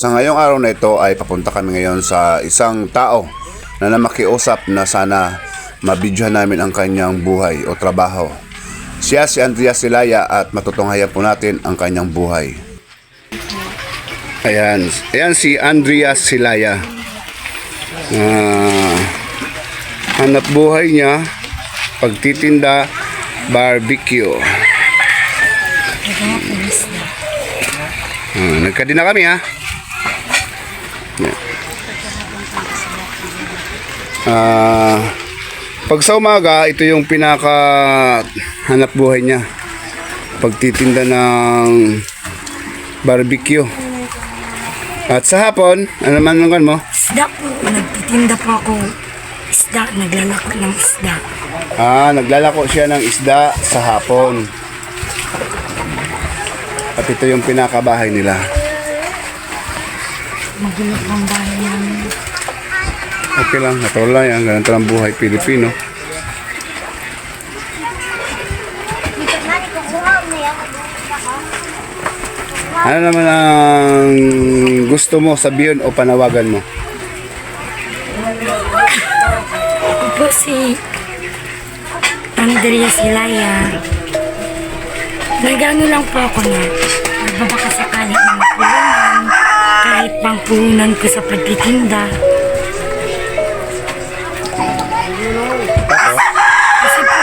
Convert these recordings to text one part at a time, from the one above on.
Sa ngayong araw na ito ay papunta kami ngayon sa isang tao na namakiusap na sana mabidyohan namin ang kanyang buhay o trabaho. Siya si Andrea Silaya at matutunghayan po natin ang kanyang buhay. Ayan, ayan si Andrea Silaya. Ah, hanap buhay niya, pagtitinda, barbecue. Ah, nagkadina kami ha. Ah, pag sa umaga, ito yung pinaka hanap buhay niya. Pagtitinda ng barbecue. At sa hapon, ano naman naman mo? Isda po. Nagtitinda po ako. Isda. Naglalako ng isda. Ah, naglalako siya ng isda sa hapon. At ito yung pinakabahay nila. Magulo pang bahay namin. Okay lang, natural lang yan. Ganito lang buhay Pilipino. Ano naman ang gusto mo sabihin o panawagan mo? Ako si Andrea Silaya. Nagano lang po ako na nagbabakasakali ng kahit pang puhunan ko sa pagtitinda. Kasi po,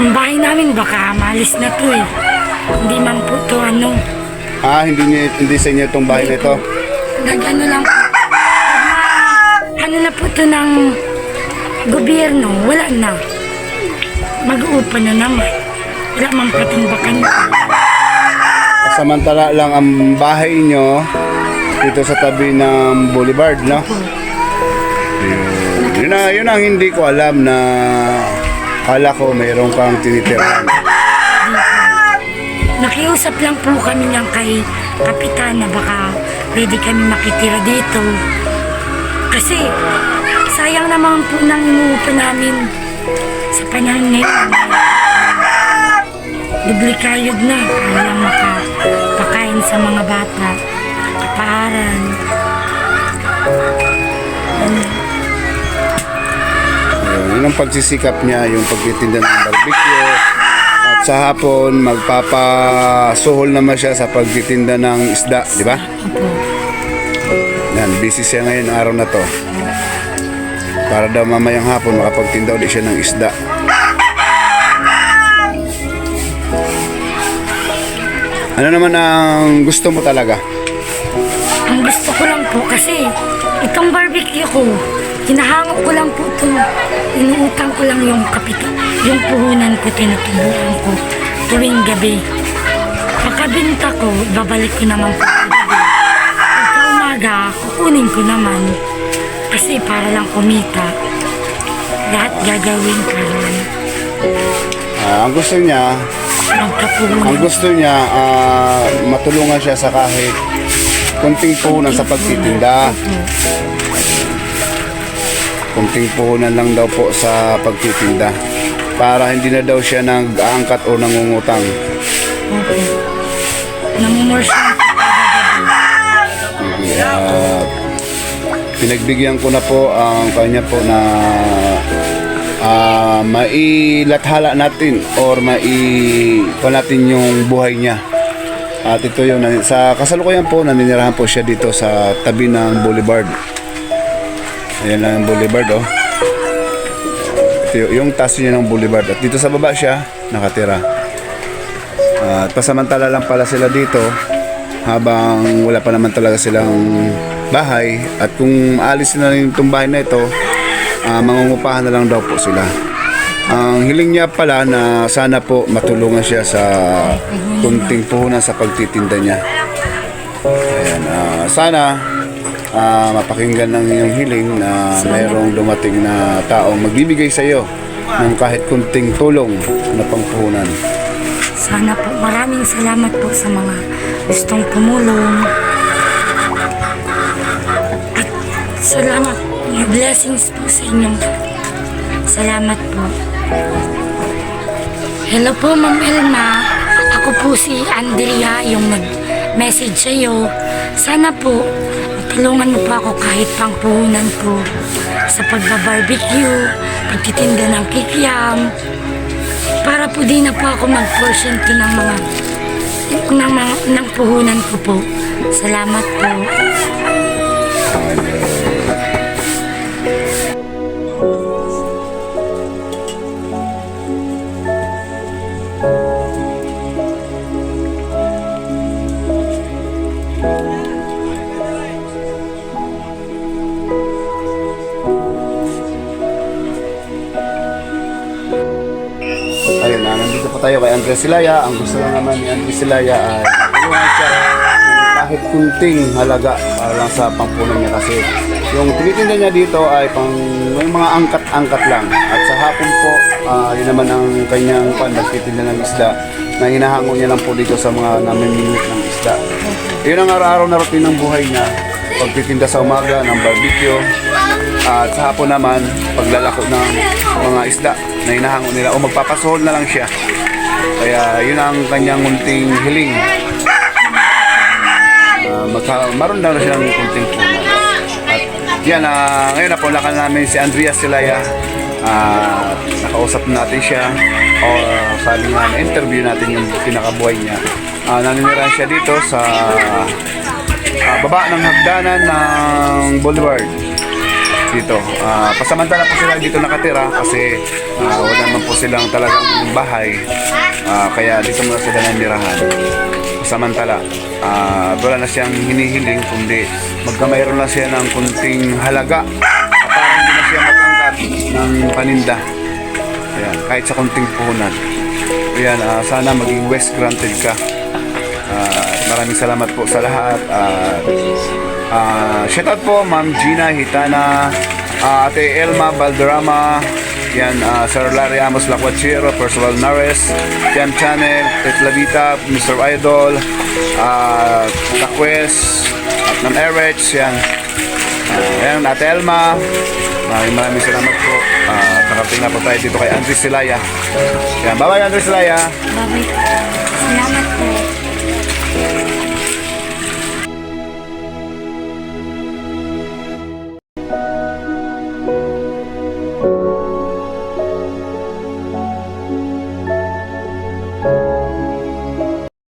ang bahay namin baka malis na to eh. Hindi man po to ano. Ah, hindi, niya, hindi sa inyo itong bahay na ito? Nagano lang po. Ano na po to ng gobyerno, wala na. Mag-uupa na naman. Wala man na. Samantala lang ang bahay nyo dito sa tabi ng boulevard, no? Yun, yun, na, yun ang hindi ko alam na kala ko mayroon kang tinitirahan. Nakiusap lang po kami niyang kay Kapitan na baka pwede kami makitira dito. Kasi sayang naman po nang inuupa namin sa panahon ngayon. Dublikayod na lang makapakain sa mga bata, kapaaral. Yun, ang pagsisikap niya, yung pagtitinda ng barbecue. At sa hapon, magpapasuhol naman siya sa pagtitinda ng isda, di ba? Yan, busy siya ngayon araw na to. Para daw mamayang hapon makapagtinda ulit siya ng isda. Ano naman ang gusto mo talaga? Gusto ko lang po kasi itong barbecue ko, hinahango ko lang po ito. Inuutang ko lang yung kapito, yung puhunan ko, tinutubuan ko tuwing gabi. Pagkabinta ko, babalik ko naman po. Pagka umaga, kukunin ko naman. Kasi para lang kumita. Lahat gagawin ko lang. Ah, ang gusto niya, ang gusto niya ah, matulungan siya sa kahit kunting puhunan sa pagtitinda. Kunting puhunan lang daw po sa pagtitinda. Para hindi na daw siya nag-aangkat o nangungutang. Opo. Namumorsa At pinagbigyan ko na po ang kanya po na ah, mailathala natin or mai natin yung buhay niya. At ito yung sa kasalukuyan po naninirahan po siya dito sa tabi ng boulevard. Ayan lang ang boulevard oh. Ito yung, taas niya ng boulevard at dito sa baba siya nakatira. At pasamantala lang pala sila dito habang wala pa naman talaga silang bahay at kung aalis na rin itong bahay na ito uh, mangungupahan na lang daw po sila ang hiling niya pala na sana po matulungan siya sa kunting puhunan sa pagtitinda niya Ayan, ah, sana ah, mapakinggan ng iyong hiling na mayroong dumating na taong magbibigay sa iyo ng kahit kunting tulong na pangpuhunan. Sana po maraming salamat po sa mga gustong tumulong. At salamat. Blessings po sa inyong Salamat po. Hello po, Ma'am Elma. Ako po si Andrea, yung nag message sa iyo. Sana po, tulungan mo po ako kahit pang puhunan ko sa pagbabarbecue, pagtitinda ng kikiam, para po di na po ako mag-porsyento ng mga ng, mga, ng puhunan ko po. Salamat po. Tayo kay Andres Silaya. Ang gusto lang naman ni Andres Silaya ay tulungan siya kahit kunting halaga para lang sa pampunan niya kasi yung tinitinda niya dito ay pang may mga angkat-angkat lang. At sa hapon po, ah, yun naman ang kanyang pan, nagtitinda ng isda na hinahango niya lang po dito sa mga namimimit ng isda. Yun ang araw-araw na routine ng buhay niya. Pagtitinda sa umaga ng barbecue, at sa hapon naman, paglalako ng mga isda na hinahango nila o magpapasuhol na lang siya. Kaya yun ang kanyang munting hiling. Uh, magka, maroon daw na siya ng kunting puno. At yan, ah, ngayon napulakan namin si Andrea Silaya. Ah, nakausap natin siya o sabi nga interview natin yung pinakabuhay niya. Ah, naninirahan siya dito sa ah, baba ng hagdanan ng Boulevard dito. Ah, pasamantala po sila dito nakatira kasi ah, wala naman po silang talagang bahay. Ah, kaya dito muna sila nanirahan. Pasamantala. Ah, wala na siyang hinihiling kundi magkamayroon lang siya ng kunting halaga at para hindi na siya matangkat ng paninda. Ayan, kahit sa kunting puhunan. Ayan, ah, sana maging West granted ka. Ah, maraming salamat po sa lahat. At ah, shout out po Ma'am Gina Hitana, ah, Ate Elma Valderrama, yan, ah, Sir Larry Amos Lacuachero, Percival Nares, Jam Channel, Tetlavita, Mr. Idol, uh, Takwes, at Ma'am Erech, yan. Ah, yan, Ate Elma, maraming maraming salamat po. Uh, nakarating na po tayo dito kay Andres Silaya. Yan, bye-bye Andres Silaya. Bye-bye. Salamat po.